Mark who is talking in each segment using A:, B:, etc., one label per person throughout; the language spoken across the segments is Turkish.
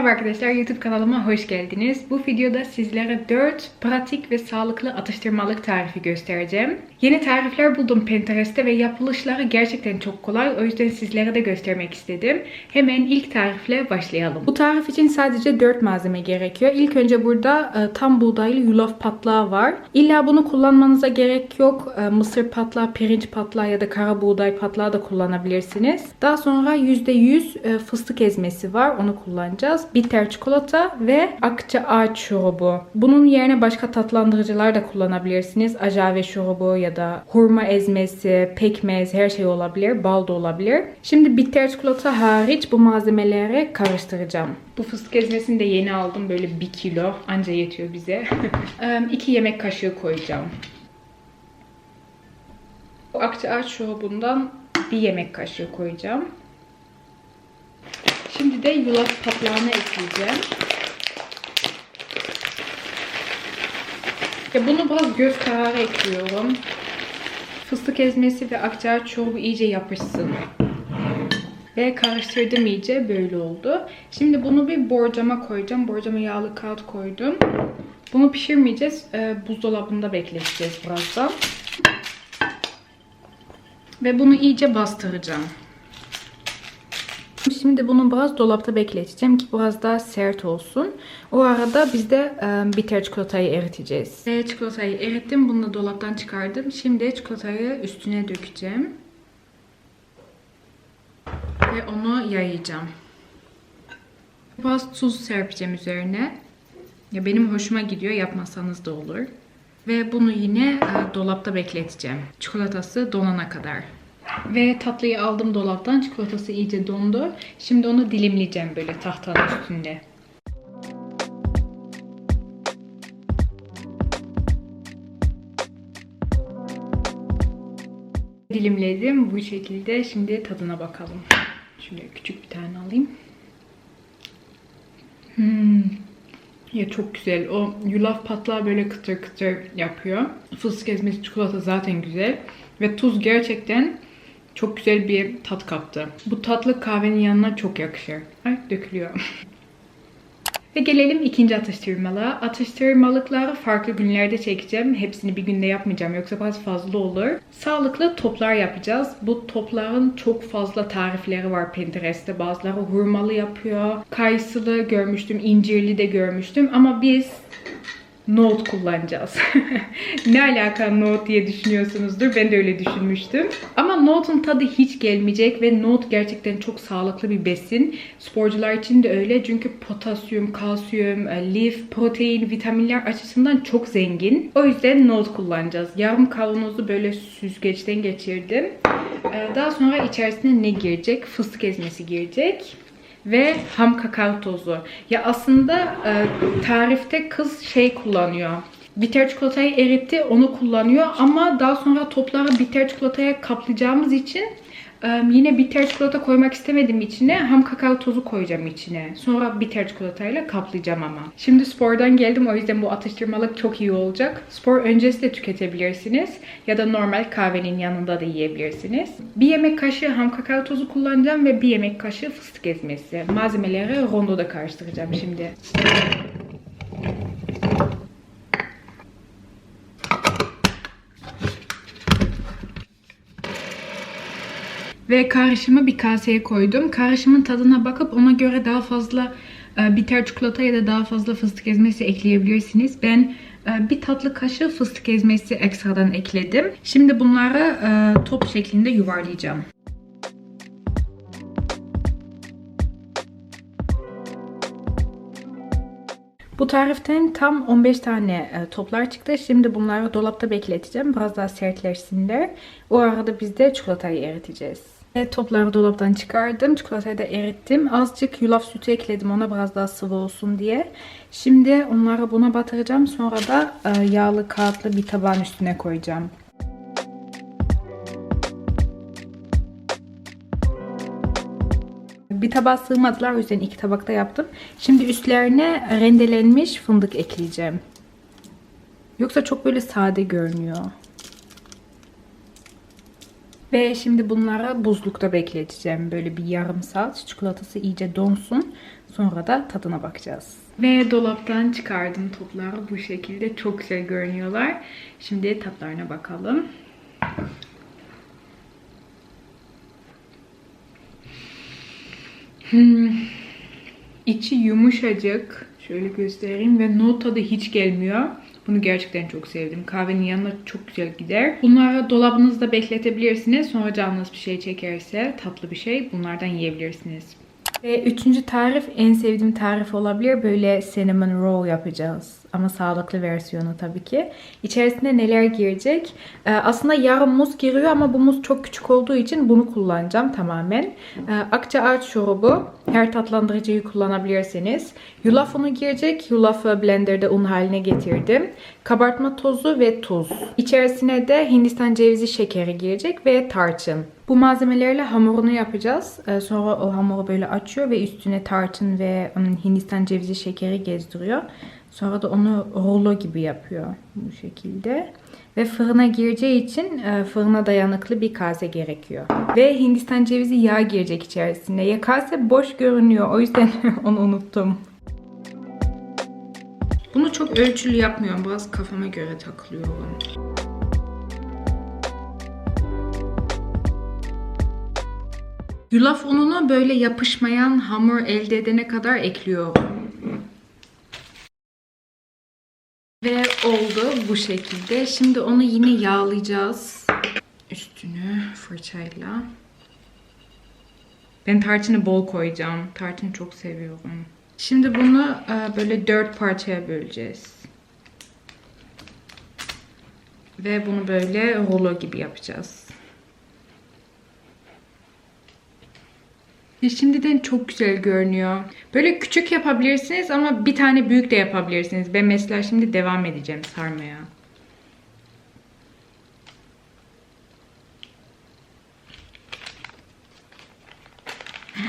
A: Merhaba arkadaşlar YouTube kanalıma hoş geldiniz. Bu videoda sizlere 4 pratik ve sağlıklı atıştırmalık tarifi göstereceğim. Yeni tarifler buldum Pinterest'te ve yapılışları gerçekten çok kolay. O yüzden sizlere de göstermek istedim. Hemen ilk tarifle başlayalım. Bu tarif için sadece 4 malzeme gerekiyor. İlk önce burada e, tam buğdaylı yulaf patlağı var. İlla bunu kullanmanıza gerek yok. E, mısır patlağı, pirinç patlağı ya da kara buğday patlağı da kullanabilirsiniz. Daha sonra %100 e, fıstık ezmesi var. Onu kullanacağız. Bitter çikolata ve akça ağaç şurubu. Bunun yerine başka tatlandırıcılar da kullanabilirsiniz. Ajave şurubu ya da hurma ezmesi, pekmez her şey olabilir. Bal da olabilir. Şimdi bitter çikolata hariç bu malzemeleri karıştıracağım. Bu fıstık ezmesini de yeni aldım. Böyle 1 kilo. Anca yetiyor bize. 2 yemek kaşığı koyacağım. Akça ağaç şurubundan bir yemek kaşığı koyacağım. Şimdi de yulaf patlağını ekleyeceğim. Ya bunu biraz göz kararı ekliyorum. Fıstık ezmesi ve akciğer çorbu iyice yapışsın. Ve karıştırdım iyice böyle oldu. Şimdi bunu bir borcama koyacağım. Borcama yağlı kağıt koydum. Bunu pişirmeyeceğiz. Ee, buzdolabında bekleteceğiz birazdan. Ve bunu iyice bastıracağım. Şimdi bunu biraz dolapta bekleteceğim ki biraz daha sert olsun. O arada biz de e, bitter çikolatayı eriteceğiz. Çikolatayı erittim. Bunu da dolaptan çıkardım. Şimdi çikolatayı üstüne dökeceğim. Ve onu yayacağım. Biraz tuz serpeceğim üzerine. Ya benim hoşuma gidiyor. Yapmasanız da olur. Ve bunu yine dolapta bekleteceğim. Çikolatası donana kadar. Ve tatlıyı aldım dolaptan. Çikolatası iyice dondu. Şimdi onu dilimleyeceğim böyle tahtanın üstünde. Dilimledim bu şekilde. Şimdi tadına bakalım. Şöyle küçük bir tane alayım. Hmm. Ya çok güzel. O yulaf patlağı böyle kıtır kıtır yapıyor. Fıstık ezmesi çikolata zaten güzel. Ve tuz gerçekten çok güzel bir tat kaptı. Bu tatlı kahvenin yanına çok yakışır. Ay dökülüyor. Ve gelelim ikinci atıştırmalığa. Atıştırmalıkları farklı günlerde çekeceğim. Hepsini bir günde yapmayacağım yoksa biraz fazla olur. Sağlıklı toplar yapacağız. Bu topların çok fazla tarifleri var Pinterest'te. Bazıları hurmalı yapıyor. Kayısılı görmüştüm, incirli de görmüştüm. Ama biz nohut kullanacağız. ne alaka nohut diye düşünüyorsunuzdur. Ben de öyle düşünmüştüm. Ama nohutun tadı hiç gelmeyecek ve nohut gerçekten çok sağlıklı bir besin. Sporcular için de öyle çünkü potasyum, kalsiyum, e, lif, protein, vitaminler açısından çok zengin. O yüzden nohut kullanacağız. Yarım kavanozu böyle süzgeçten geçirdim. E, daha sonra içerisine ne girecek? Fıstık ezmesi girecek ve ham kakao tozu. Ya aslında e, tarifte kız şey kullanıyor. Bitter çikolatayı eritti, onu kullanıyor ama daha sonra topları bitter çikolataya kaplayacağımız için yine bitter çikolata koymak istemedim içine. Ham kakao tozu koyacağım içine. Sonra bitter çikolatayla kaplayacağım ama. Şimdi spordan geldim o yüzden bu atıştırmalık çok iyi olacak. Spor öncesi de tüketebilirsiniz. Ya da normal kahvenin yanında da yiyebilirsiniz. Bir yemek kaşığı ham kakao tozu kullanacağım ve bir yemek kaşığı fıstık ezmesi. Malzemeleri rondoda karıştıracağım şimdi. Ve karışımı bir kaseye koydum. Karışımın tadına bakıp ona göre daha fazla e, bitter çikolata ya da daha fazla fıstık ezmesi ekleyebilirsiniz. Ben e, bir tatlı kaşığı fıstık ezmesi ekstradan ekledim. Şimdi bunları e, top şeklinde yuvarlayacağım. Bu tariften tam 15 tane toplar çıktı. Şimdi bunları dolapta bekleteceğim. Biraz daha sertleşsinler. O arada biz de çikolatayı eriteceğiz. Ve topları dolaptan çıkardım. Çikolatayı da erittim. Azıcık yulaf sütü ekledim ona biraz daha sıvı olsun diye. Şimdi onları buna batıracağım. Sonra da yağlı kağıtlı bir tabağın üstüne koyacağım. Bir tabağa sığmadılar o yüzden iki tabakta yaptım. Şimdi üstlerine rendelenmiş fındık ekleyeceğim. Yoksa çok böyle sade görünüyor. Ve şimdi bunları buzlukta bekleteceğim. Böyle bir yarım saat. Çikolatası iyice donsun. Sonra da tadına bakacağız. Ve dolaptan çıkardım topları bu şekilde. Çok güzel görünüyorlar. Şimdi tatlarına bakalım. Hmm. İçi yumuşacık. Şöyle göstereyim ve not tadı hiç gelmiyor. Bunu gerçekten çok sevdim. Kahvenin yanına çok güzel gider. Bunları dolabınızda bekletebilirsiniz. Sonra canınız bir şey çekerse tatlı bir şey bunlardan yiyebilirsiniz. Ve üçüncü tarif en sevdiğim tarif olabilir. Böyle cinnamon roll yapacağız. Ama sağlıklı versiyonu tabii ki. İçerisine neler girecek? Ee, aslında yarım muz giriyor ama bu muz çok küçük olduğu için bunu kullanacağım tamamen. Ee, akça ağaç şurubu. Her tatlandırıcıyı kullanabilirsiniz. Yulaf unu girecek. Yulafı blenderda un haline getirdim. Kabartma tozu ve tuz. İçerisine de Hindistan cevizi şekeri girecek ve tarçın. Bu malzemelerle hamurunu yapacağız. Ee, sonra o hamuru böyle açıyor ve üstüne tarçın ve Hindistan cevizi şekeri gezdiriyor. Sonra da onu rulo gibi yapıyor bu şekilde. Ve fırına gireceği için e, fırına dayanıklı bir kase gerekiyor. Ve Hindistan cevizi yağı girecek içerisine. Ya kase boş görünüyor. O yüzden onu unuttum. Bunu çok ölçülü yapmıyorum. Biraz kafama göre takılıyorum. Yulaf ununu böyle yapışmayan hamur elde edene kadar ekliyorum. Ve oldu bu şekilde. Şimdi onu yine yağlayacağız. Üstünü fırçayla. Ben tarçını bol koyacağım. Tarçını çok seviyorum. Şimdi bunu e, böyle dört parçaya böleceğiz. Ve bunu böyle rulo gibi yapacağız. Ve şimdiden çok güzel görünüyor. Böyle küçük yapabilirsiniz ama bir tane büyük de yapabilirsiniz. Ben mesela şimdi devam edeceğim sarmaya.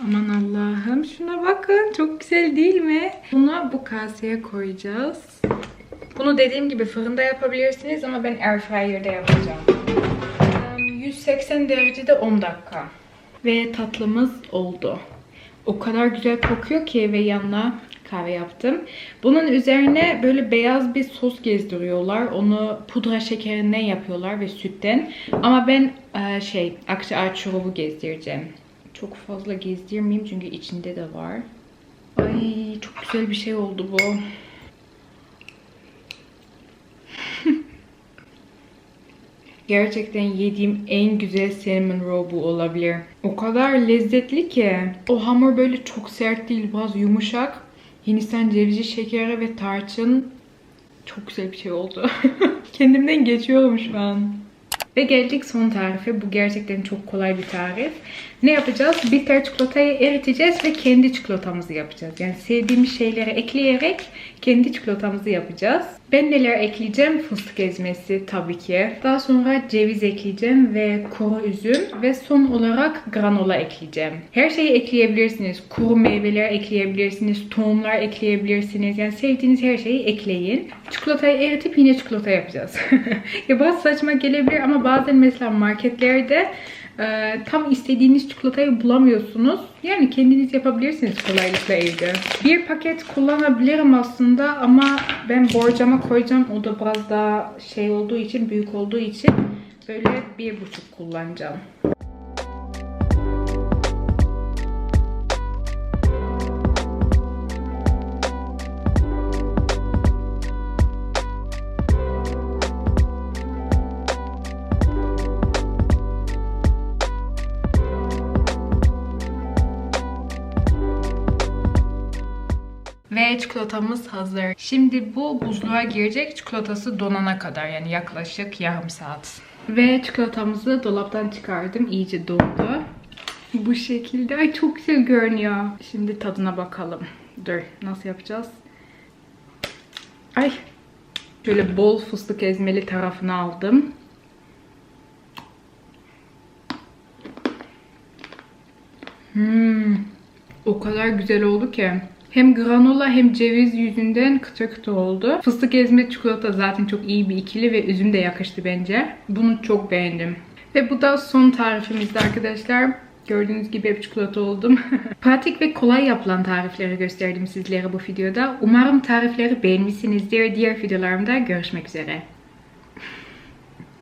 A: Aman Allah'ım şuna bakın çok güzel değil mi? Bunu bu kaseye koyacağız. Bunu dediğim gibi fırında yapabilirsiniz ama ben airfryer'da yapacağım. 180 derecede 10 dakika. Ve tatlımız oldu. O kadar güzel kokuyor ki ve yanına kahve yaptım. Bunun üzerine böyle beyaz bir sos gezdiriyorlar. Onu pudra şekerinden yapıyorlar ve sütten. Ama ben e, şey ağaç şurubu gezdireceğim. Çok fazla gezdirmeyeyim çünkü içinde de var. Ay çok güzel bir şey oldu bu. Gerçekten yediğim en güzel cinnamon roll bu olabilir. O kadar lezzetli ki. O hamur böyle çok sert değil, biraz yumuşak. Hindistan cevizi şekeri ve tarçın çok güzel bir şey oldu. Kendimden geçiyorum şu an. Ve geldik son tarife. Bu gerçekten çok kolay bir tarif. Ne yapacağız? Bitter çikolatayı eriteceğiz ve kendi çikolatamızı yapacağız. Yani sevdiğimiz şeyleri ekleyerek kendi çikolatamızı yapacağız. Ben neler ekleyeceğim? Fıstık ezmesi tabii ki. Daha sonra ceviz ekleyeceğim ve kuru üzüm. Ve son olarak granola ekleyeceğim. Her şeyi ekleyebilirsiniz. Kuru meyveler ekleyebilirsiniz. Tohumlar ekleyebilirsiniz. Yani sevdiğiniz her şeyi ekleyin. Çikolatayı eritip yine çikolata yapacağız. ya bazı saçma gelebilir ama bazen mesela marketlerde e, tam istediğiniz çikolatayı bulamıyorsunuz. Yani kendiniz yapabilirsiniz kolaylıkla evde. Bir paket kullanabilirim aslında ama ben borcama koyacağım. O da biraz daha şey olduğu için, büyük olduğu için böyle bir buçuk kullanacağım. Ve çikolatamız hazır. Şimdi bu buzluğa girecek çikolatası donana kadar yani yaklaşık yarım saat. Ve çikolatamızı dolaptan çıkardım. İyice dondu. Bu şekilde. Ay çok güzel görünüyor. Şimdi tadına bakalım. Dur nasıl yapacağız? Ay. Şöyle bol fıstık ezmeli tarafını aldım. Hmm. O kadar güzel oldu ki. Hem granola hem ceviz yüzünden kıtır kıtır oldu. Fıstık ezme çikolata zaten çok iyi bir ikili ve üzüm de yakıştı bence. Bunu çok beğendim. Ve bu da son tarifimizdi arkadaşlar. Gördüğünüz gibi hep çikolata oldum. Pratik ve kolay yapılan tarifleri gösterdim sizlere bu videoda. Umarım tarifleri beğenmişsinizdir. Diğer videolarımda görüşmek üzere.